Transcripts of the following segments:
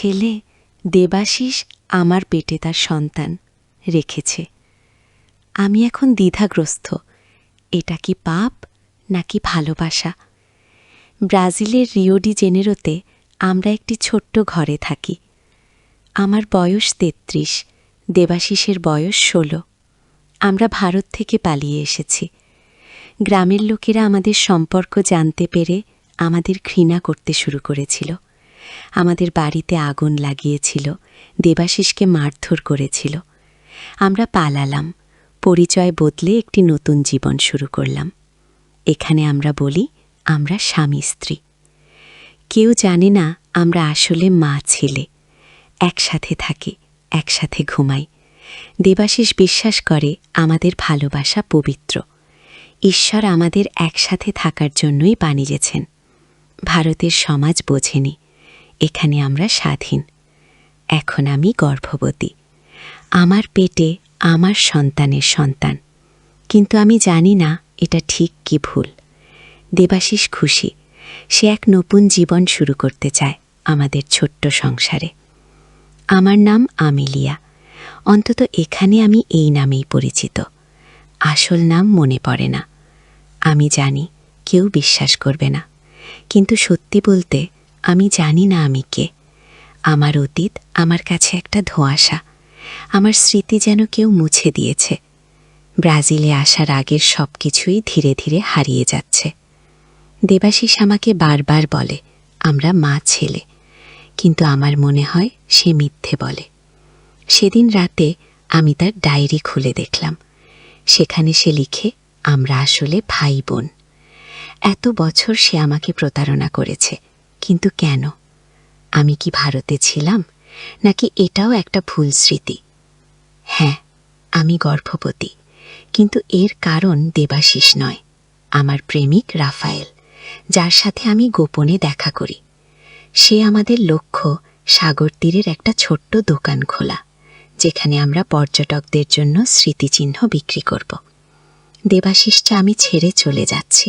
ছেলে দেবাশিস আমার পেটে তার সন্তান রেখেছে। আমি এখন দ্বিধাগ্রস্ত, এটা কি পাপ নাকি ভালোবাসা? ব্রাজিলের রিওডি জেনেরোতে আমরা একটি ছোট্ট ঘরে থাকি। আমার বয়স তেত্রিশ, দেবাশিসের বয়স ষোলো। আমরা ভারত থেকে পালিয়ে এসেছি। গ্রামের লোকেরা আমাদের সম্পর্ক জানতে পেরে আমাদের ঘৃণা করতে শুরু করেছিল। আমাদের বাড়িতে আগুন লাগিয়েছিল, দেবাশিসকে মারধর করেছিল। আমরা পালালাম, পরিচয় বদলে একটি নতুন জীবন শুরু করলাম। এখানে আমরা বলি, আমরা স্বামী স্ত্রী। কেউ জানে না আমরা আসলে মা ছেলে। একসাথে থাকি, একসাথে ঘুমাই। দেবাশিস বিশ্বাস করে, আমাদের ভালোবাসা পবিত্র। ঈশ্বর আমাদের একসাথে থাকার জন্যই বানিয়েছেন। ভারতের সমাজ বোঝেনি। এখানে আমরা স্বাধীন। এখন আমি গর্ভবতী। আমার পেটে আমার সন্তানের সন্তান। কিন্তু আমি জানি না এটা ঠিক কি ভুল। দেবাশিস খুশি। সে এক নতুন জীবন শুরু করতে চায় আমাদের ছোট্ট সংসারে। আমার নাম আমিলিয়া। অন্তত এখানে আমি এই নামেই পরিচিত। আসল নাম মনে পড়ে না। আমি জানি কেউ বিশ্বাস করবে না। কিন্তু সত্যি বলতে আমি জানি না আমি কে। আমার অতীত আমার কাছে একটা ধোঁয়াশা। আমার স্মৃতি যেন কেউ মুছে দিয়েছে। ব্রাজিলে আসার আগের সব কিছুই ধীরে ধীরে হারিয়ে যাচ্ছে। দেবাশিস আমাকে বারবার বলে, আমরা মা ছেলে। কিন্তু আমার মনে হয় সে মিথ্যে বলে। সেদিন রাতে আমি তার ডায়েরি খুলে দেখলাম। সেখানে সে লিখে, আমরা আসলে ভাই বোন। এত বছর সে আমাকে প্রতারণা করেছে। কিন্তু কেন? আমি কি ভারতে ছিলাম, নাকি এটাও একটা ভুল স্মৃতি? হ্যাঁ আমি গর্ভবতী, কিন্তু এর কারণ দেবাশিস নয়, আমার প্রেমিক রাফায়েল, যার সাথে আমি গোপনে দেখা করি। সে আমাদের লক্ষ্য সাগর তীরের একটা ছোট্ট দোকান খোলা, যেখানে আমরা পর্যটকদের জন্য স্মৃতিচিহ্ন বিক্রি করব। দেবাশিসটা আমি ছেড়ে চলে যাচ্ছি,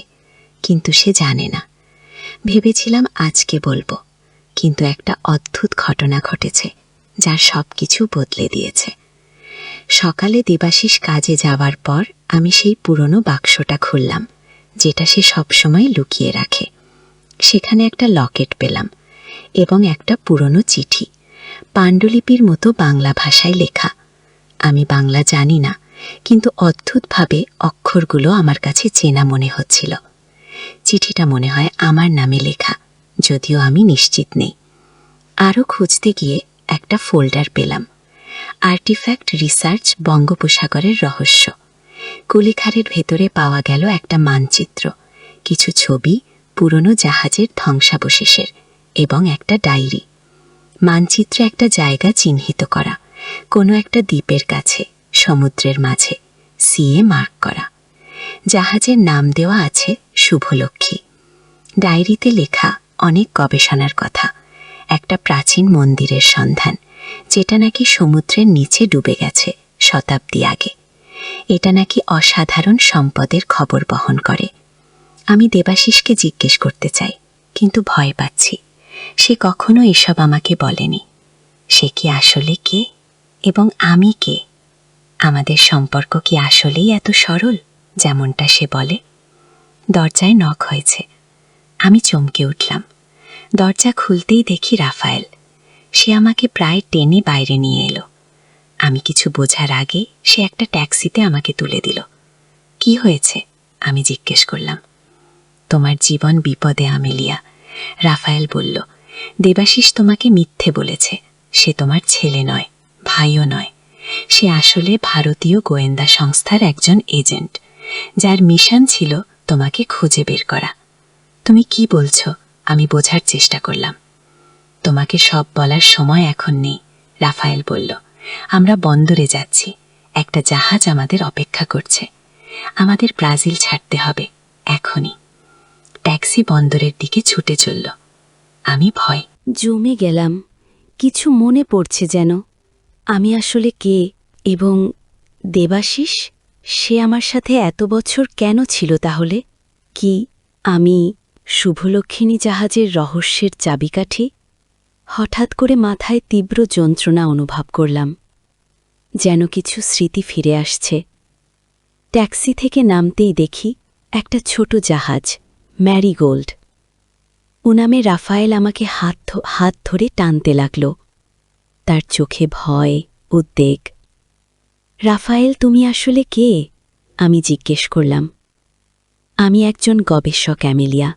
কিন্তু সে জানে না। ভেবেছিলাম আজকে বলব। কিন্তু একটা অদ্ভুত ঘটনা ঘটেছে, যা সব কিছু বদলে দিয়েছে। সকালে দেবাশিস কাজে যাওয়ার পর আমি সেই পুরনো বাক্সটা খুললাম, যেটা সে সবসময় লুকিয়ে রাখে। সেখানে একটা লকেট পেলাম এবং একটা পুরনো চিঠি, পাণ্ডুলিপির মতো বাংলা ভাষায় লেখা। আমি বাংলা জানি না, কিন্তু অদ্ভুতভাবে অক্ষরগুলো আমার কাছে চেনা মনে হচ্ছিল। চিঠিটা মনে হয় আমার নামে লেখা, যদিও আমি নিশ্চিত নেই। আরও খুঁজতে গিয়ে একটা ফোল্ডার পেলাম। আর্টিফ্যাক্ট রিসার্চ বঙ্গোপসাগরের রহস্য। কুলিখারের ভেতরে পাওয়া গেল একটা মানচিত্র, কিছু ছবি, পুরনো জাহাজের ধ্বংসাবশেষের, এবং একটা ডায়েরি। মানচিত্রে একটা জায়গা চিহ্নিত করা, কোনো একটা দ্বীপের কাছে, সমুদ্রের মাঝে সিএ মার্ক করা। জাহাজের নাম দেওয়া আছে শুভলক্ষ্মী। ডায়েরিতে লেখা অনেক গবেষণার কথা। একটা প্রাচীন মন্দিরের সন্ধান, যেটা নাকি সমুদ্রের নিচে ডুবে গেছে শতাব্দী আগে। এটা নাকি অসাধারণ সম্পদের খবর বহন করে। আমি দেবাশিসকে জিজ্ঞেস করতে চাই, কিন্তু ভয় পাচ্ছি। সে কখনো এসব আমাকে বলেনি। সে কি আসলে কে এবং আমি কে? আমাদের সম্পর্ক কি আসলেই এত সরল? যেমনটা সে বলে, দরজায় নখ হয়েছে। আমি চমকে উঠলাম। দরজা খুলতেই দেখি রাফায়েল। সে আমাকে প্রায় টেনে বাইরে নিয়ে এলো। আমি কিছু বোঝার আগে সে একটা ট্যাক্সিতে আমাকে তুলে দিল। কি হয়েছে? আমি জিজ্ঞেস করলাম। তোমার জীবন বিপদে, আমেলিয়া, রাফায়েল বলল। দেবাশিস তোমাকে মিথ্যে বলেছে। সে তোমার ছেলে নয়, ভাইও নয়। সে আসলে ভারতীয় গোয়েন্দা সংস্থার একজন এজেন্ট। যার মিশন ছিল তোমাকে খুঁজে বের করা। তুমি কি বলছো? আমি বোঝার চেষ্টা করলাম। তোমাকে সব বলার সময় এখন নেই, রাফায়েল বলল। আমরা বন্দরে যাচ্ছি। একটা জাহাজ আমাদের অপেক্ষা করছে। আমাদের ব্রাজিল ছাড়তে হবে, এখনই। ট্যাক্সি বন্দরের দিকে ছুটে চলল। আমি ভয়। জমে গেলাম। কিছু মনে পড়ছে যেন। আমি আসলে কে এবং দেবাশিস? সে আমার সাথে এত বছর কেন ছিল তাহলে? কি আমি শুভলক্ষিণী জাহাজের রহস্যের চাবিকাঠি? হঠাৎ করে মাথায় তীব্র যন্ত্রণা অনুভব করলাম। যেন কিছু স্মৃতি ফিরে আসছে। ট্যাক্সি থেকে নামতেই দেখি একটা ছোট জাহাজ, ম্যারিগোল্ড। উনামে রাফায়েল আমাকে হাত হাত ধরে টানতে লাগল। তার চোখে ভয়, উদ্বেগ রাফায়েল, তুমি আসলে কে? আমি জিজ্ঞেস করলাম। আমি একজন গবেষক, অ্যামেলিয়া।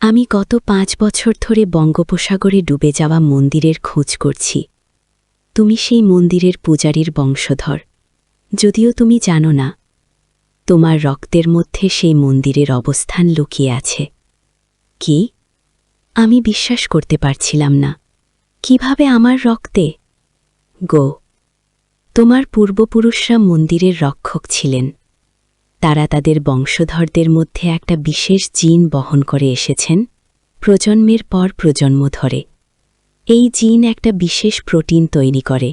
আমি গত পাঁচ বছর ধরে বঙ্গোপসাগরে ডুবে যাওয়া মন্দিরের খোঁজ করছি। তুমি সেই মন্দিরের পূজারীর বংশধর। যদিও তুমি জানো না, তোমার রক্তের মধ্যে সেই মন্দিরের অবস্থান লুকিয়ে আছে। কি? আমি বিশ্বাস করতে পারছিলাম না। কীভাবে আমার রক্তে? গো তোমার পূর্বপুরুষরা মন্দিরের রক্ষক ছিলেন। তারা তাদের বংশধরদের মধ্যে একটা বিশেষ জিন বহন করে এসেছেন, প্রজন্মের পর প্রজন্ম ধরে। এই জিন একটা বিশেষ প্রোটিন তৈরি করে,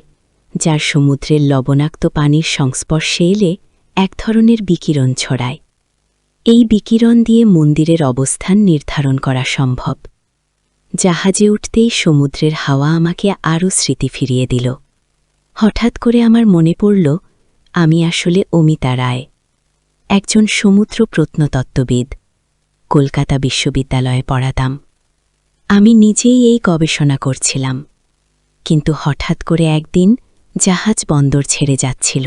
যার সমুদ্রের লবণাক্ত পানির সংস্পর্শে এলে এক ধরনের বিকিরণ ছড়ায়। এই বিকিরণ দিয়ে মন্দিরের অবস্থান নির্ধারণ করা সম্ভব। জাহাজে উঠতেই সমুদ্রের হাওয়া আমাকে আরও স্মৃতি ফিরিয়ে দিল। হঠাৎ করে আমার মনে পড়ল, আমি আসলে অমিতা রায়, একজন সমুদ্র প্রত্নতত্ত্ববিদ, কলকাতা বিশ্ববিদ্যালয়ে পড়াতাম। আমি নিজেই এই গবেষণা করছিলাম, কিন্তু হঠাৎ করে একদিন জাহাজ বন্দর ছেড়ে যাচ্ছিল।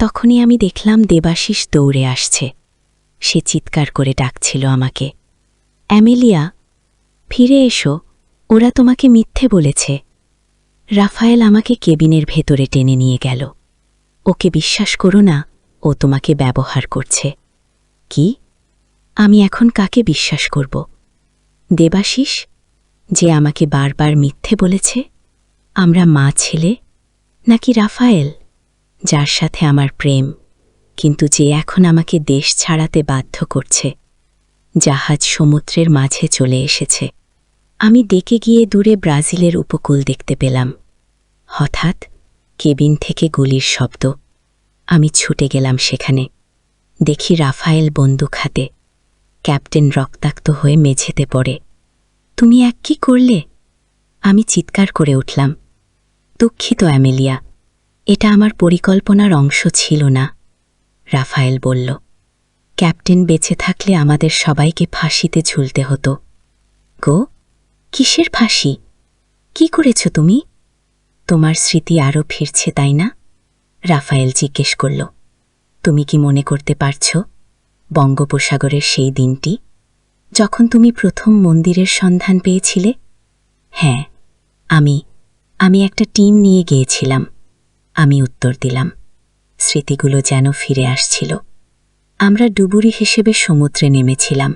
তখনই আমি দেখলাম দেবাশিস দৌড়ে আসছে, সে চিৎকার করে ডাকছিল আমাকে। অ্যামেলিয়া, ফিরে এসো, ওরা তোমাকে মিথ্যে বলেছে। রাফায়েল আমাকে কেবিনের ভেতরে টেনে নিয়ে গেল। ওকে বিশ্বাস করো না, ও তোমাকে ব্যবহার করছে। কি? আমি এখন কাকে বিশ্বাস করব? দেবাশিস, যে আমাকে বারবার মিথ্যে বলেছে? আমরা মা ছেলে? নাকি রাফায়েল, যার সাথে আমার প্রেম, কিন্তু যে এখন আমাকে দেশ ছাড়াতে বাধ্য করছে? জাহাজ সমুদ্রের মাঝে চলে এসেছে। আমি ডেকে গিয়ে দূরে ব্রাজিলের উপকূল দেখতে পেলাম। হঠাৎ কেবিন থেকে গুলির শব্দ। আমি ছুটে গেলাম সেখানে। দেখি রাফায়েল বন্দুক হাতে। ক্যাপ্টেন রক্তাক্ত হয়ে মেঝেতে পড়ে। তুমি এক কি করলে? আমি চিৎকার করে উঠলাম। দুঃখিত, অ্যামেলিয়া। এটা আমার পরিকল্পনার অংশ ছিল না, রাফায়েল বলল। ক্যাপ্টেন বেঁচে থাকলে আমাদের সবাইকে ফাঁসিতে ঝুলতে হতো। গো? কিসের ফাঁসি? কি করেছ তুমি? তোমার স্মৃতি আরও ফিরছে, তাই না? রাফায়েল জিজ্ঞেস করল। তুমি কি মনে করতে পারছ বঙ্গোপসাগরের সেই দিনটি? যখন তুমি প্রথম মন্দিরের সন্ধান পেয়েছিলে? হ্যাঁ আমি আমি একটা টিম নিয়ে গিয়েছিলাম। আমি উত্তর দিলাম, স্মৃতিগুলো যেন ফিরে আসছিল। আমরা ডুবুরি হিসেবে সমুদ্রে নেমেছিলাম।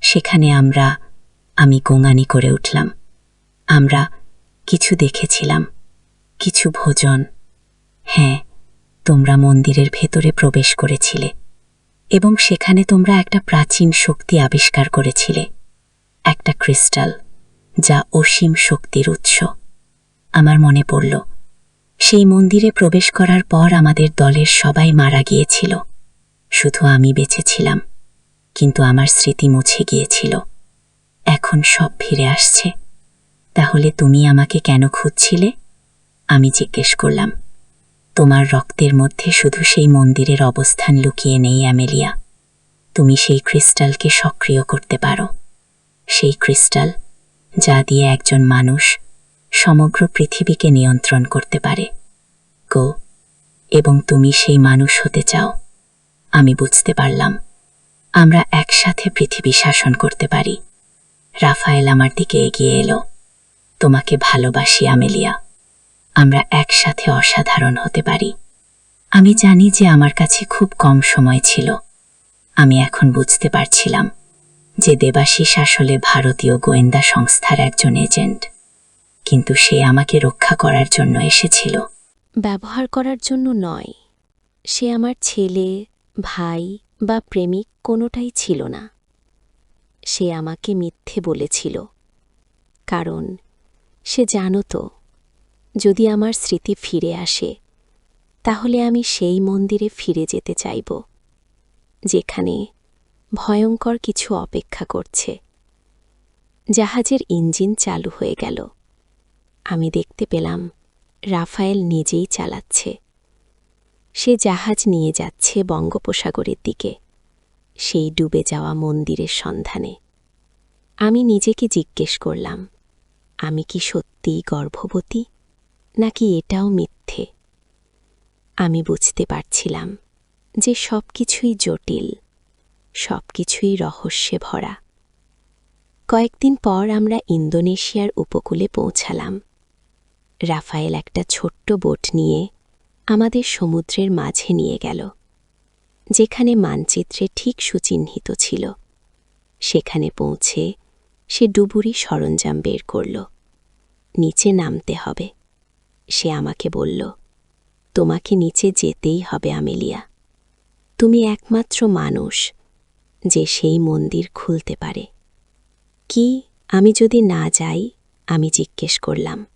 সেখানে আমরা, আমি গোঙানি করে উঠলাম। আমরা কিছু দেখেছিলাম। কিছু ভোজন। হ্যাঁ তোমরা মন্দিরের ভেতরে প্রবেশ করেছিলে এবং সেখানে তোমরা একটা প্রাচীন শক্তি আবিষ্কার করেছিলে, একটা ক্রিস্টাল, যা অসীম শক্তির উৎস। আমার মনে পড়ল, সেই মন্দিরে প্রবেশ করার পর আমাদের দলের সবাই মারা গিয়েছিল। শুধু আমি বেঁচেছিলাম, কিন্তু আমার স্মৃতি মুছে গিয়েছিল। এখন সব ফিরে আসছে। তাহলে তুমি আমাকে কেন খুঁজছিলে? আমি জিজ্ঞেস করলাম, তোমার রক্তের মধ্যে শুধু সেই মন্দিরের অবস্থান লুকিয়ে নেই, অ্যামেলিয়া। তুমি সেই ক্রিস্টালকে সক্রিয় করতে পারো। সেই ক্রিস্টাল যা দিয়ে একজন মানুষ সমগ্র পৃথিবীকে নিয়ন্ত্রণ করতে পারে। গো, এবং তুমি সেই মানুষ হতে চাও। আমি বুঝতে পারলাম, আমরা একসাথে পৃথিবী শাসন করতে পারি। রাফায়েল আমার দিকে এগিয়ে এলো। তোমাকে ভালোবাসি আমেলিয়া আমরা একসাথে অসাধারণ হতে পারি। আমি জানি যে আমার কাছে খুব কম সময় ছিল। আমি এখন বুঝতে পারছিলাম যে দেবাশিস আসলে ভারতীয় গোয়েন্দা সংস্থার একজন এজেন্ট। কিন্তু সে আমাকে রক্ষা করার জন্য এসেছিল। ব্যবহার করার জন্য নয়। সে আমার ছেলে, ভাই বা প্রেমিক কোনোটাই ছিল না। সে আমাকে মিথ্যে বলেছিল। কারণ সে জানত যদি আমার স্মৃতি ফিরে আসে, তাহলে আমি সেই মন্দিরে ফিরে যেতে চাইব, যেখানে ভয়ঙ্কর কিছু অপেক্ষা করছে। জাহাজের ইঞ্জিন চালু হয়ে গেল। আমি দেখতে পেলাম, রাফায়েল নিজেই চালাচ্ছে। সে জাহাজ নিয়ে যাচ্ছে বঙ্গোপসাগরের দিকে, সেই ডুবে যাওয়া মন্দিরের সন্ধানে। আমি নিজেকে জিজ্ঞেস করলাম, আমি কি সত্যিই গর্ভবতী? নাকি এটাও মিথ্যে? আমি বুঝতে পারছিলাম যে সব কিছুই জটিল সব কিছুই রহস্যে ভরা কয়েকদিন পর আমরা ইন্দোনেশিয়ার উপকূলে পৌঁছালাম। রাফায়েল একটা ছোট্ট বোট নিয়ে আমাদের সমুদ্রের মাঝে নিয়ে গেল, যেখানে মানচিত্রে ঠিক সুচিহ্নিত ছিল। সেখানে পৌঁছে সে ডুবুরি সরঞ্জাম বের করল। নিচে নামতে হবে। সে আমাকে বলল, তোমাকে নিচে যেতেই হবে আমেলিয়া। তুমি একমাত্র মানুষ যে সেই মন্দির খুলতে পারে। কি, আমি যদি না যাই, আমি জিজ্ঞেস করলাম,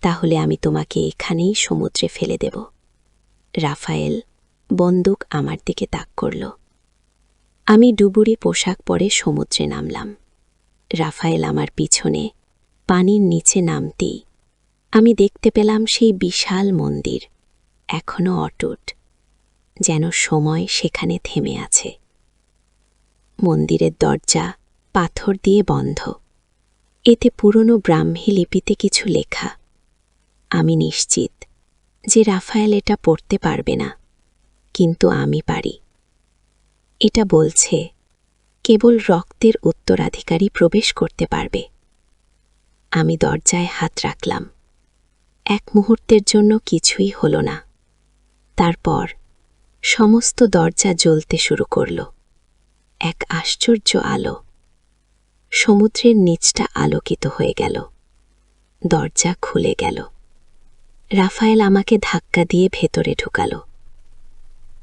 তাহলে আমি তোমাকে এখানেই সমুদ্রে ফেলে দেব। রাফায়েল বন্দুক আমার দিকে তাক করল। আমি ডুবুরি পোশাক পরে সমুদ্রে নামলাম। রাফায়েল আমার পিছনে পানির নিচে নামতেই আমি দেখতে পেলাম সেই বিশাল মন্দির এখনও অটুট, যেন সময় সেখানে থেমে আছে। মন্দিরের দরজা পাথর দিয়ে বন্ধ। এতে পুরনো ব্রাহ্মী লিপিতে কিছু লেখা। আমি নিশ্চিত যে রাফায়েল এটা পড়তে পারবে না, কিন্তু আমি পারি। এটা বলছে, কেবল রক্তের উত্তরাধিকারী প্রবেশ করতে পারবে। আমি দরজায় হাত রাখলাম। এক মুহূর্তের জন্য কিছুই হল না। তারপর সমস্ত দরজা জ্বলতে শুরু করল। এক আশ্চর্য আলো সমুদ্রের নিচটা আলোকিত হয়ে গেল। দরজা খুলে গেল। রাফায়েল আমাকে ধাক্কা দিয়ে ভেতরে ঢুকাল।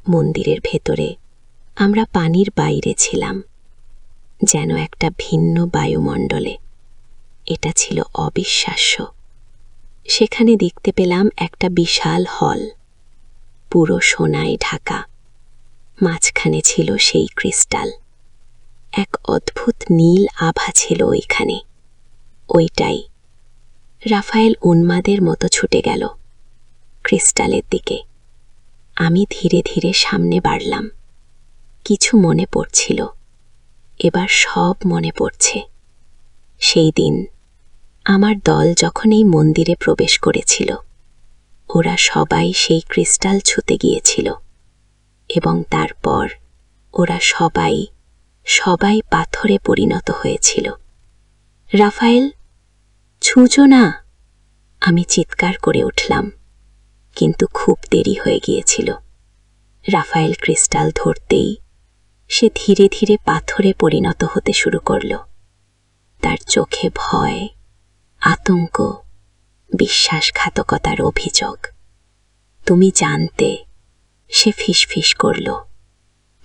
মন্দিরের ভেতরে আমরা পানির বাইরে ছিলাম, যেন একটা ভিন্ন বায়ুমণ্ডলে। এটা ছিল অবিশ্বাস্য। সেখানে দেখতে পেলাম একটা বিশাল হল, পুরো সোনায় ঢাকা। মাঝখানে ছিল সেই ক্রিস্টাল। এক অদ্ভুত নীল আভা ছিল ওইখানে। ওইটাই। রাফায়েল উন্মাদের মতো ছুটে গেল ক্রিস্টালের দিকে। আমি ধীরে ধীরে সামনে বাড়লাম। কিছু মনে পড়ছিল। এবার সব মনে পড়ছে। সেই দিন আমার দল যখন এই মন্দিরে প্রবেশ করেছিল, ওরা সবাই সেই ক্রিস্টাল ছুতে গিয়েছিল এবং তারপর ওরা সবাই সবাই পাথরে পরিণত হয়েছিল। রাফায়েল, ছুঁচো না। আমি চিৎকার করে উঠলাম, কিন্তু খুব দেরি হয়ে গিয়েছিল। রাফায়েল ক্রিস্টাল ধরতেই সে ধীরে ধীরে পাথরে পরিণত হতে শুরু করল। তার চোখে ভয় আতঙ্ক, বিশ্বাসঘাতকতার অভিযোগ। তুমি জানতে, সে ফিসফিস করল।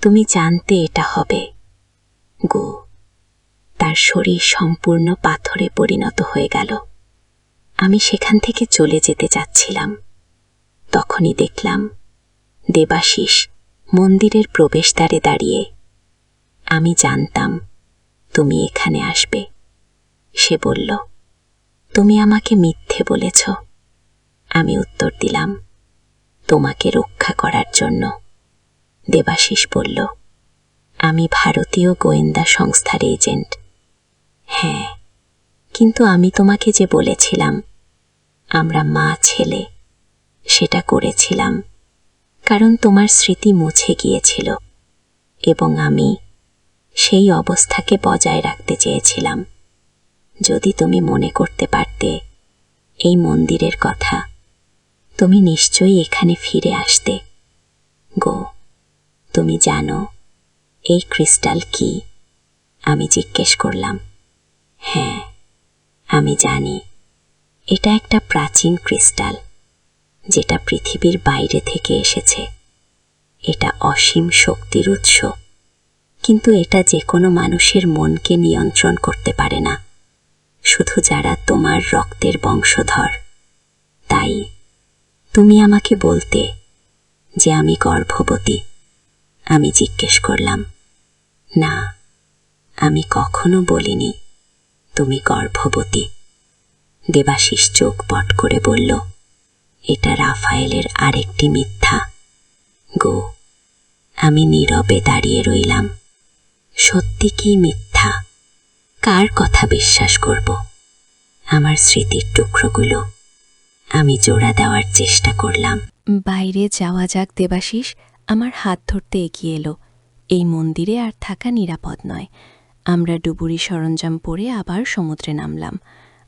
তুমি জানতে এটা হবে। গো, তার শরীর সম্পূর্ণ পাথরে পরিণত হয়ে গেল। আমি সেখান থেকে চলে যেতে চাচ্ছিলাম। তখনই দেখলাম, দেবাশিস মন্দিরের প্রবেশদ্বারে দাঁড়িয়ে, আমি জানতাম তুমি এখানে আসবে। সে বলল তুমি আমাকে মিথ্যে বলেছ। আমি উত্তর দিলাম, তোমাকে রক্ষা করার জন্য। দেবাশিস বলল, আমি ভারতীয় গোয়েন্দা সংস্থার এজেন্ট। হ্যাঁ কিন্তু আমি তোমাকে যে বলেছিলাম, আমরা মা ছেলে, সেটা করেছিলাম, কারণ তোমার স্মৃতি মুছে গিয়েছিল এবং আমি সেই অবস্থাকে বজায় রাখতে চেয়েছিলাম। যদি তুমি মনে করতে পারতে এই মন্দিরের কথা, তুমি নিশ্চয়ই এখানে ফিরে আসতে। গো, তুমি জানো এই ক্রিস্টাল কি? আমি জিজ্ঞেস করলাম। হ্যাঁ আমি জানি। এটা একটা প্রাচীন ক্রিস্টাল, যেটা পৃথিবীর বাইরে থেকে এসেছে। এটা অসীম শক্তির উৎস, কিন্তু এটা যে কোনো মানুষের মনকে নিয়ন্ত্রণ করতে পারে না। শুধু যারা তোমার রক্তের বংশধর। তাই তুমি আমাকে বলতে যে আমি গর্ভবতী। আমি জিজ্ঞেস করলাম, না, আমি কখনো বলিনি তুমি গর্ভবতী। দেবাশিস চোখ পট করে বলল, এটা রাফায়েলের আরেকটি মিথ্যা। গো, আমি নীরবে দাঁড়িয়ে রইলাম। সত্যি কি মিথ্যা? কার কথা বিশ্বাস করব? আমার স্মৃতির টুকরোগুলো আমি জোড়া দেওয়ার চেষ্টা করলাম। বাইরে যাওয়া যাক দেবাশিস, আমার হাত ধরতে এগিয়ে এলো। এই মন্দিরে আর থাকা নিরাপদ নয়। আমরা ডুবুরি সরঞ্জাম পরে আবার সমুদ্রে নামলাম।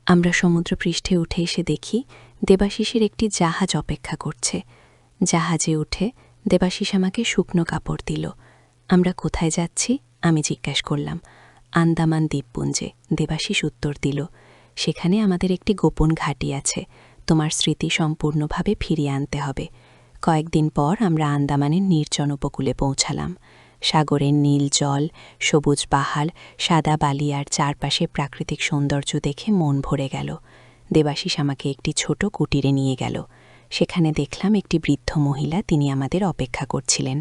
আমরা সমুদ্র পৃষ্ঠে উঠে এসে দেখি, দেবাশিসের একটি জাহাজ অপেক্ষা করছে। জাহাজে উঠে দেবাশিস আমাকে শুকনো কাপড় দিল। আমরা কোথায় যাচ্ছি, আমি জিজ্ঞাসা করলাম। আন্দামান দ্বীপপুঞ্জে দেবাশিস উত্তর দিল, সেখানে আমাদের একটি গোপন ঘাঁটি আছে, তোমার স্মৃতি সম্পূর্ণভাবে ফিরিয়ে আনতে হবে। কয়েকদিন পর আমরা আন্দামানের নির্জন উপকূলে পৌঁছালাম। সাগরের নীল জল, সবুজ পাহাড়, সাদা বালি আর চারপাশে প্রাকৃতিক সৌন্দর্য দেখে মন ভরে গেল। দেবাশিস আমাকে একটি ছোট কুটিরে নিয়ে গেল। সেখানে দেখলাম একটি বৃদ্ধ মহিলা তিনি আমাদের অপেক্ষা করছিলেন।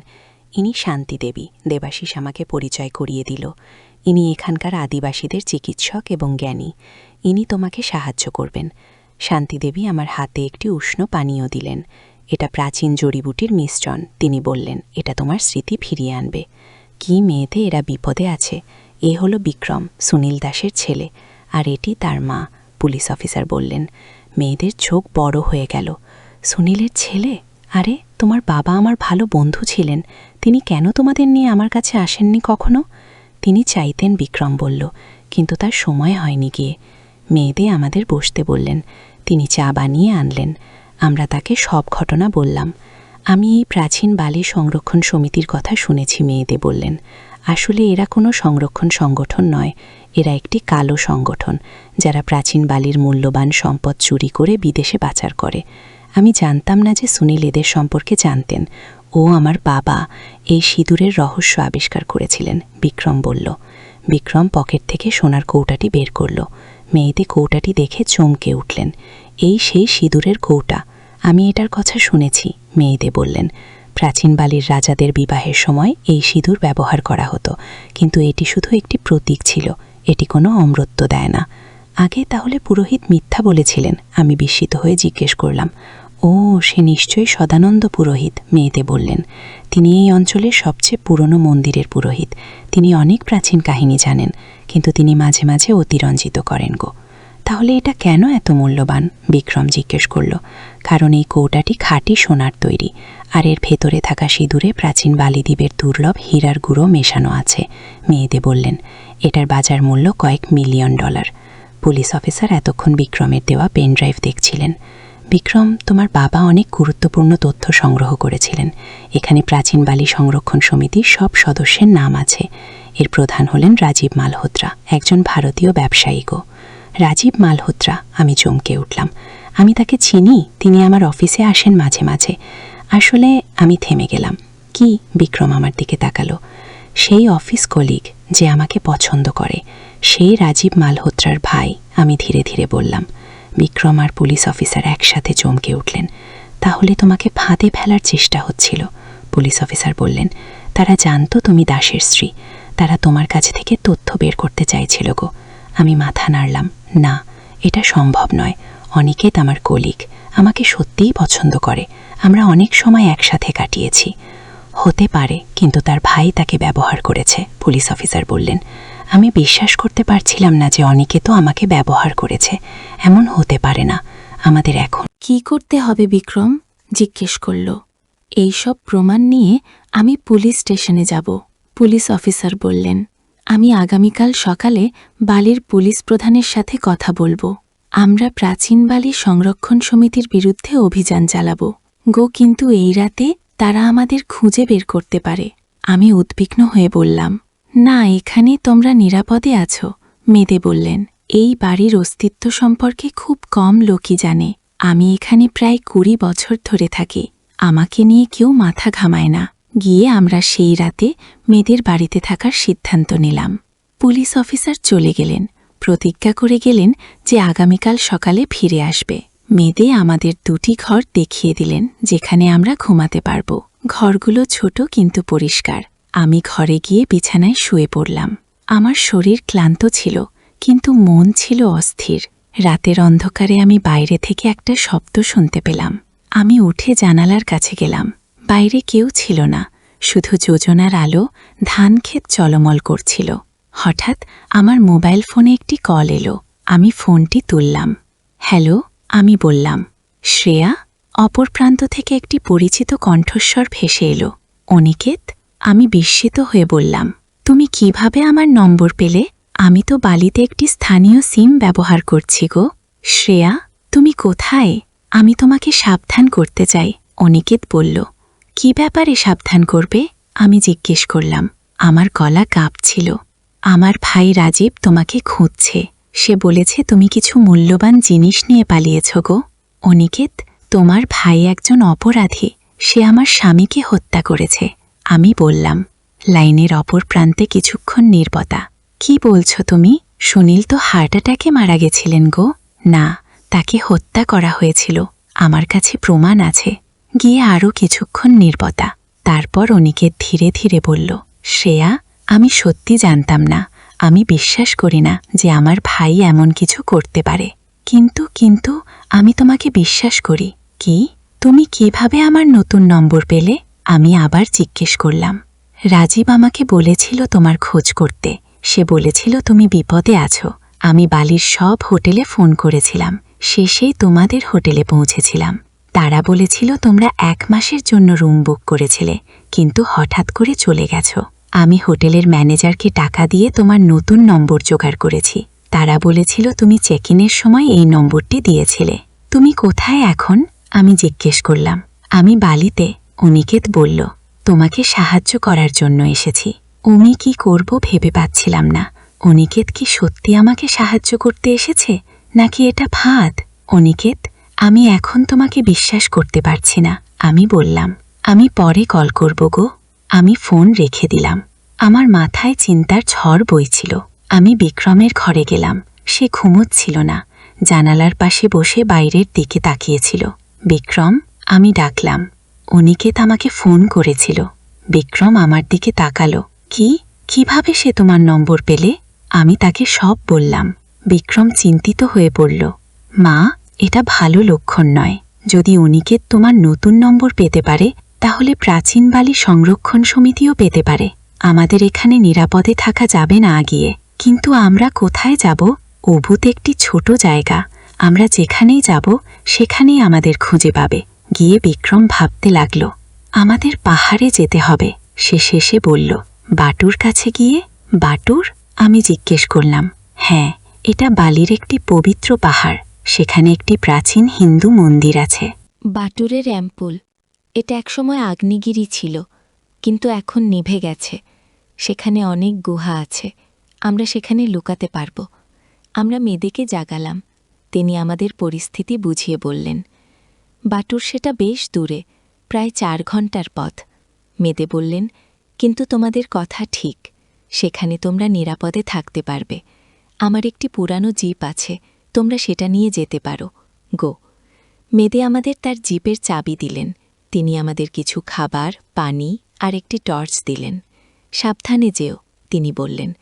ইনি শান্তি দেবী, দেবাশিস আমাকে পরিচয় করিয়ে দিল। ইনি এখানকার আদিবাসীদের চিকিৎসক এবং জ্ঞানী। ইনি তোমাকে সাহায্য করবেন। শান্তিদেবী আমার হাতে একটি উষ্ণ পানীয় দিলেন। এটা প্রাচীন জড়িবুটির মিশ্রণ। তিনি বললেন, এটা তোমার স্মৃতি ফিরিয়ে আনবে। কি মেয়েতে এরা বিপদে আছে? এ হলো বিক্রম, সুনীল দাসের ছেলে। আর এটি তার মা। পুলিশ অফিসার বললেন, মেয়েদের চোখ বড় হয়ে গেল। সুনীলের ছেলে? আরে, তোমার বাবা আমার ভালো বন্ধু ছিলেন। তিনি কেন তোমাদের নিয়ে আমার কাছে আসেননি কখনো? তিনি চাইতেন বিক্রম বলল, কিন্তু তার সময় হয়নি গিয়ে। মেয়েদের আমাদের বসতে বললেন, তিনি চা বানিয়ে আনলেন, আমরা তাকে সব ঘটনা বললাম। আমি এই প্রাচীন বালি সংরক্ষণ সমিতির কথা শুনেছি মেয়েদের বললেন। আসলে এরা কোনো সংরক্ষণ সংগঠন নয়, এরা একটি কালো সংগঠন, যারা প্রাচীন বালির মূল্যবান সম্পদ চুরি করে বিদেশে পাচার করে। আমি জানতাম না যে সুনীল এদের সম্পর্কে জানতেন। ও আমার বাবা এই সিঁদুরের রহস্য আবিষ্কার করেছিলেন, বিক্রম বলল। বিক্রম পকেট থেকে সোনার কৌটাটি বের করল। মেয়েতে কৌটাটি দেখে চমকে উঠলেন। এই সেই সিঁদুরের কৌটা। আমি এটার কথা শুনেছি, মেয়েদে বললেন। প্রাচীন বালির রাজাদের বিবাহের সময় এই সিঁদুর ব্যবহার করা হতো, কিন্তু এটি শুধু একটি প্রতীক ছিল, এটি কোনো অমরত্ব দেয় না। আগে তাহলে পুরোহিত মিথ্যা বলেছিলেন, আমি বিস্মিত হয়ে জিজ্ঞেস করলাম ও, সে নিশ্চয়ই সদানন্দ পুরোহিত, মেয়েতে বললেন। তিনি এই অঞ্চলের সবচেয়ে পুরনো মন্দিরের পুরোহিত। তিনি অনেক প্রাচীন কাহিনী জানেন, কিন্তু তিনি মাঝে মাঝে অতিরঞ্জিত করেন গো। তাহলে এটা কেন এত মূল্যবান? বিক্রম জিজ্ঞেস করল। কারণ এই কৌটাটি খাঁটি সোনার তৈরি, আর এর ভেতরে থাকা সিঁদুরে প্রাচীন বালিদ্বীপের দুর্লভ হীরার গুঁড়ো মেশানো আছে। মেয়েদে বললেন, এটার বাজার মূল্য কয়েক মিলিয়ন ডলার। পুলিশ অফিসার এতক্ষণ বিক্রমের দেওয়া পেনড্রাইভ দেখছিলেন। বিক্রম, তোমার বাবা অনেক গুরুত্বপূর্ণ তথ্য সংগ্রহ করেছিলেন। এখানে প্রাচীন বালি সংরক্ষণ সমিতির সব সদস্যের নাম আছে। এর প্রধান হলেন রাজীব মালহোত্রা, একজন ভারতীয় ব্যবসায়ী গো। রাজীব মালহোত্রা, আমি চমকে উঠলাম। আমি তাকে চিনি, তিনি আমার অফিসে আসেন মাঝে মাঝে। আসলে আমি থেমে গেলাম। কি? বিক্রম আমার দিকে তাকালো। সেই অফিস কলিগ যে আমাকে পছন্দ করে, সেই রাজীব মালহোত্রার ভাই, আমি ধীরে ধীরে বললাম। বিক্রম আর পুলিশ অফিসার একসাথে চমকে উঠলেন। তাহলে তোমাকে ফাঁদে ফেলার চেষ্টা হচ্ছিল, পুলিশ অফিসার বললেন। তারা জানতো তুমি দাসের স্ত্রী। তারা তোমার কাছে থেকে তথ্য বের করতে চাইছিল গো। আমি মাথা নাড়লাম, না, এটা সম্ভব নয়। অনিকেত আমার কলিগ, আমাকে সত্যিই পছন্দ করে। আমরা অনেক সময় একসাথে কাটিয়েছি। হতে পারে, কিন্তু তার ভাই তাকে ব্যবহার করেছে, পুলিশ অফিসার বললেন। আমি বিশ্বাস করতে পারছিলাম না যে অনেকে অনিকেতও আমাকে ব্যবহার করেছে। এমন হতে পারে না। আমাদের এখন কি করতে হবে বিক্রম? জিজ্ঞেস করল। এইসব প্রমাণ নিয়ে আমি পুলিশ স্টেশনে যাব, পুলিশ অফিসার বললেন। আমি আগামীকাল সকালে বালির পুলিশ প্রধানের সাথে কথা বলব। আমরা প্রাচীন বালি সংরক্ষণ সমিতির বিরুদ্ধে অভিযান চালাব। গো, কিন্তু এই রাতে তারা আমাদের খুঁজে বের করতে পারে। আমি উদ্বিগ্ন হয়ে বললাম না, এখানে তোমরা নিরাপদে আছো, মেদে বললেন। এই বাড়ির অস্তিত্ব সম্পর্কে খুব কম লোকই জানে। আমি এখানে প্রায় কুড়ি বছর ধরে থাকি। আমাকে নিয়ে কেউ মাথা ঘামায় না। গিয়ে আমরা সেই রাতে মেয়েদের বাড়িতে থাকার সিদ্ধান্ত নিলাম। পুলিশ অফিসার চলে গেলেন। প্রতিজ্ঞা করে গেলেন যে আগামীকাল সকালে ফিরে আসবে। মেয়েদে আমাদের দুটি ঘর দেখিয়ে দিলেন, যেখানে আমরা ঘুমাতে পারব। ঘরগুলো ছোট কিন্তু পরিষ্কার। আমি ঘরে গিয়ে বিছানায় শুয়ে পড়লাম। আমার শরীর ক্লান্ত ছিল, কিন্তু মন ছিল অস্থির। রাতের অন্ধকারে আমি বাইরে থেকে একটা শব্দ শুনতে পেলাম। আমি উঠে জানালার কাছে গেলাম। বাইরে কেউ ছিল না, শুধু যোজনার আলো, ধান ক্ষেত চলমল করছিল। হঠাৎ আমার মোবাইল ফোনে একটি কল এলো। আমি ফোনটি তুললাম। হ্যালো? আমি বললাম। শ্রেয়া? অপর প্রান্ত থেকে একটি পরিচিত কণ্ঠস্বর ভেসে এলো। অনিকেত? আমি বিস্মিত হয়ে বললাম, তুমি কীভাবে আমার নম্বর পেলে? আমি তো বালিতে একটি স্থানীয় সিম ব্যবহার করছি গো। শ্রেয়া, তুমি কোথায়? আমি তোমাকে সাবধান করতে চাই। অনিকেত বলল, কি ব্যাপারে সাবধান করবে? আমি জিজ্ঞেস করলাম, আমার গলা কাঁপছিল। আমার ভাই রাজীব তোমাকে খুঁজছে। সে বলেছে তুমি কিছু মূল্যবান জিনিস নিয়ে পালিয়েছ গো। অনিকেত, তোমার ভাই একজন অপরাধী। সে আমার স্বামীকে হত্যা করেছে। আমি বললাম, লাইনের অপর প্রান্তে কিছুক্ষণ নির্বতা। কি বলছো তুমি? সুনীল তো হার্ট অ্যাটাকে মারা গেছিলেন গো। না, তাকে হত্যা করা হয়েছিল। আমার কাছে প্রমাণ আছে। গিয়ে আরও কিছুক্ষণ নির্বতা। তারপর অনিকে ধীরে ধীরে বলল, শ্রেয়া, আমি সত্যি জানতাম না। আমি বিশ্বাস করি না যে আমার ভাই এমন কিছু করতে পারে। কিন্তু কিন্তু, আমি তোমাকে বিশ্বাস করি। কি? তুমি কীভাবে আমার নতুন নম্বর পেলে? আমি আবার জিজ্ঞেস করলাম, রাজীব আমাকে বলেছিল তোমার খোঁজ করতে। সে বলেছিল তুমি বিপদে আছো। আমি বালির সব হোটেলে ফোন করেছিলাম। শেষেই তোমাদের হোটেলে পৌঁছেছিলাম। তারা বলেছিল তোমরা এক মাসের জন্য রুম বুক করেছিলে, কিন্তু হঠাৎ করে চলে গেছো। আমি হোটেলের ম্যানেজারকে টাকা দিয়ে তোমার নতুন নম্বর জোগাড় করেছি। তারা বলেছিল তুমি চেক ইনের সময় এই নম্বরটি দিয়েছিলে। তুমি কোথায় এখন? আমি জিজ্ঞেস করলাম, আমি বালিতে। অনিকেত বলল, তোমাকে সাহায্য করার জন্য এসেছি। আমি কি করব ভেবে পাচ্ছিলাম না। অনিকেত কি সত্যি আমাকে সাহায্য করতে এসেছে? নাকি এটা ফাঁদ? অনিকেত, আমি এখন তোমাকে বিশ্বাস করতে পারছি না। আমি বললাম, আমি পরে কল করব গো। আমি ফোন রেখে দিলাম। আমার মাথায় চিন্তার ঝড় বইছিল। আমি বিক্রমের ঘরে গেলাম। সে ঘুমোচ্ছিল না। জানালার পাশে বসে বাইরের দিকে তাকিয়েছিল। বিক্রম, আমি ডাকলাম অনিকেত আমাকে ফোন করেছিল? বিক্রম আমার দিকে তাকালো। কি? কীভাবে সে তোমার নম্বর পেলে? আমি তাকে সব বললাম। বিক্রম চিন্তিত হয়ে পড়ল। মা, এটা ভালো লক্ষণ নয়। যদি অনিকেত তোমার নতুন নম্বর পেতে পারে, তাহলে প্রাচীন বালি সংরক্ষণ সমিতিও পেতে পারে। আমাদের এখানে নিরাপদে থাকা যাবে না আগিয়ে কিন্তু আমরা কোথায় যাব? অভূত একটি ছোট জায়গা। আমরা যেখানেই যাব, সেখানেই আমাদের খুঁজে পাবে। গিয়ে বিক্রম ভাবতে লাগল, আমাদের পাহাড়ে যেতে হবে। সে শেষে বলল, বাটুর কাছে গিয়ে? বাটুর? আমি জিজ্ঞেস করলাম হ্যাঁ এটা বালির একটি পবিত্র পাহাড়, সেখানে একটি প্রাচীন হিন্দু মন্দির আছে। বাটুরের অ্যাম্পুল, এটা একসময় আগ্নেয়গিরি ছিল, কিন্তু এখন নিভে গেছে, সেখানে অনেক গুহা আছে, আমরা সেখানে লুকাতে পারব। আমরা মেয়েদেরকে জাগালাম, তিনি আমাদের পরিস্থিতি বুঝিয়ে বললেন বাটুর সেটা বেশ দূরে, প্রায় চার ঘণ্টার পথ। মেদে বললেন, কিন্তু তোমাদের কথা ঠিক, সেখানে তোমরা নিরাপদে থাকতে পারবে। আমার একটি পুরানো জিপ আছে, তোমরা সেটা নিয়ে যেতে পারো। গো। মেদে আমাদের তার জিপের চাবি দিলেন। তিনি আমাদের কিছু খাবার, পানি আর একটি টর্চ দিলেন। সাবধানে যেও, তিনি বললেন।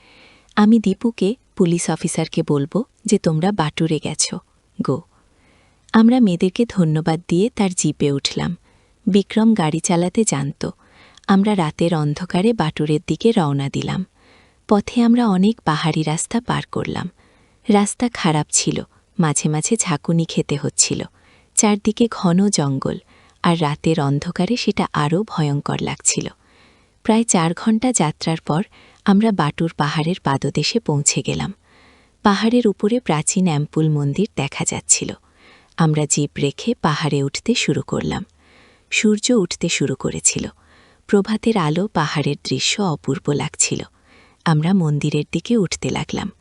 আমি দীপুকে, পুলিশ অফিসারকে বলব যে তোমরা বাটুরে গেছ। গো। আমরা মেয়েদেরকে ধন্যবাদ দিয়ে তার জিপে উঠলাম। বিক্রম গাড়ি চালাতে জানত। আমরা রাতের অন্ধকারে বাটুরের দিকে রওনা দিলাম। পথে আমরা অনেক পাহাড়ি রাস্তা পার করলাম। রাস্তা খারাপ ছিল, মাঝে মাঝে ঝাঁকুনি খেতে হচ্ছিল। চারদিকে ঘন জঙ্গল, আর রাতের অন্ধকারে সেটা আরও ভয়ঙ্কর লাগছিল। প্রায় চার ঘণ্টা যাত্রার পর আমরা বাটুর পাহাড়ের পাদদেশে পৌঁছে গেলাম। পাহাড়ের উপরে প্রাচীন অ্যাম্পুল মন্দির দেখা যাচ্ছিল। আমরা জিপ রেখে পাহাড়ে উঠতে শুরু করলাম। সূর্য উঠতে শুরু করেছিল। প্রভাতের আলো পাহাড়ের দৃশ্য অপূর্ব লাগছিল। আমরা মন্দিরের দিকে উঠতে লাগলাম।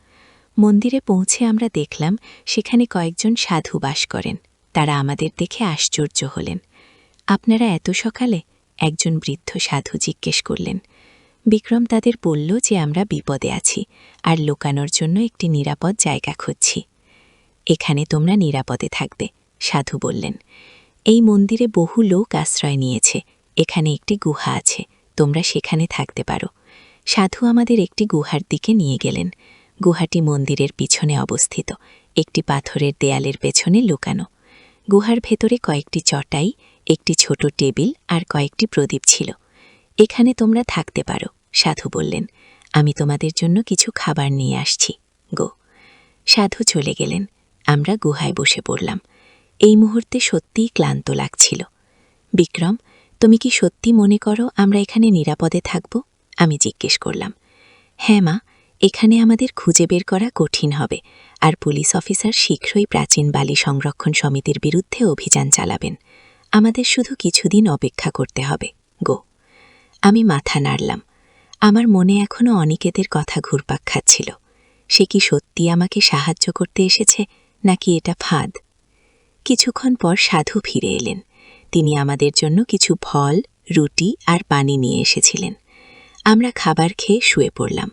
মন্দিরে পৌঁছে আমরা দেখলাম, সেখানে কয়েকজন সাধু বাস করেন। তারা আমাদের দেখে আশ্চর্য হলেন। আপনারা এত সকালে? একজন বৃদ্ধ সাধু জিজ্ঞেস করলেন। বিক্রম তাদের বলল যে আমরা বিপদে আছি, আর লুকানোর জন্য একটি নিরাপদ জায়গা খুঁজছি। এখানে তোমরা নিরাপদে থাকবে, সাধু বললেন। এই মন্দিরে বহু লোক আশ্রয় নিয়েছে, এখানে একটি গুহা আছে, তোমরা সেখানে থাকতে পারো। সাধু আমাদের একটি গুহার দিকে নিয়ে গেলেন। গুহাটি মন্দিরের পিছনে অবস্থিত, একটি পাথরের দেয়ালের পেছনে লুকানো। গুহার ভেতরে কয়েকটি চটাই, একটি ছোট টেবিল আর কয়েকটি প্রদীপ ছিল। এখানে তোমরা থাকতে পারো, সাধু বললেন। আমি তোমাদের জন্য কিছু খাবার নিয়ে আসছি। গো। সাধু চলে গেলেন। আমরা গুহায় বসে পড়লাম। এই মুহূর্তে সত্যিই ক্লান্ত লাগছিল। বিক্রম, তুমি কি সত্যি মনে করো আমরা এখানে নিরাপদে থাকব? আমি জিজ্ঞেস করলাম। হ্যাঁ মা, এখানে আমাদের খুঁজে বের করা কঠিন হবে, আর পুলিশ অফিসার শীঘ্রই প্রাচীন বালি সংরক্ষণ সমিতির বিরুদ্ধে অভিযান চালাবেন। আমাদের শুধু কিছুদিন অপেক্ষা করতে হবে। গো। আমি মাথা নাড়লাম। আমার মনে এখনও অনিকেতের কথা ঘুরপাক খাচ্ছিল। সে কি সত্যি আমাকে সাহায্য করতে এসেছে? নাকি এটা ফাঁদ? কিছুক্ষণ পর সাধু ফিরে এলেন। তিনি আমাদের জন্য কিছু ফল, রুটি আর পানি নিয়ে এসেছিলেন। আমরা খাবার খেয়ে শুয়ে পড়লাম।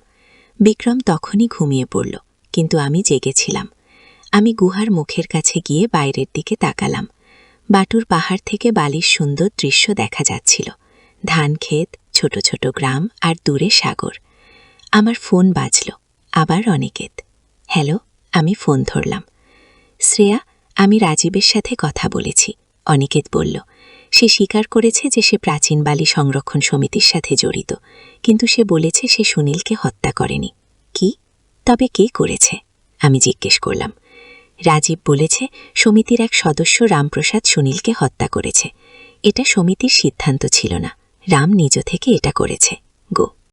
বিক্রম তখনই ঘুমিয়ে পড়ল, কিন্তু আমি জেগেছিলাম। আমি গুহার মুখের কাছে গিয়ে বাইরের দিকে তাকালাম। বাটুর পাহাড় থেকে বালির সুন্দর দৃশ্য দেখা যাচ্ছিল। ধান ক্ষেত, ছোট ছোট গ্রাম আর দূরে সাগর। আমার ফোন বাজল, আবার অনিকেত হ্যালো, আমি ফোন ধরলাম। শ্রেয়া, আমি রাজীবের সাথে কথা বলেছি। অনিকেত বলল, সে স্বীকার করেছে যে সে প্রাচীন বালি সংরক্ষণ সমিতির সাথে জড়িত, কিন্তু সে বলেছে সে সুনীলকে হত্যা করেনি। কি? তবে কে করেছে? আমি জিজ্ঞেস করলাম। রাজীব বলেছে, সমিতির এক সদস্য রামপ্রসাদ সুনীলকে হত্যা করেছে। এটা সমিতির সিদ্ধান্ত ছিল না। রাম নিজ থেকে এটা করেছে। গো।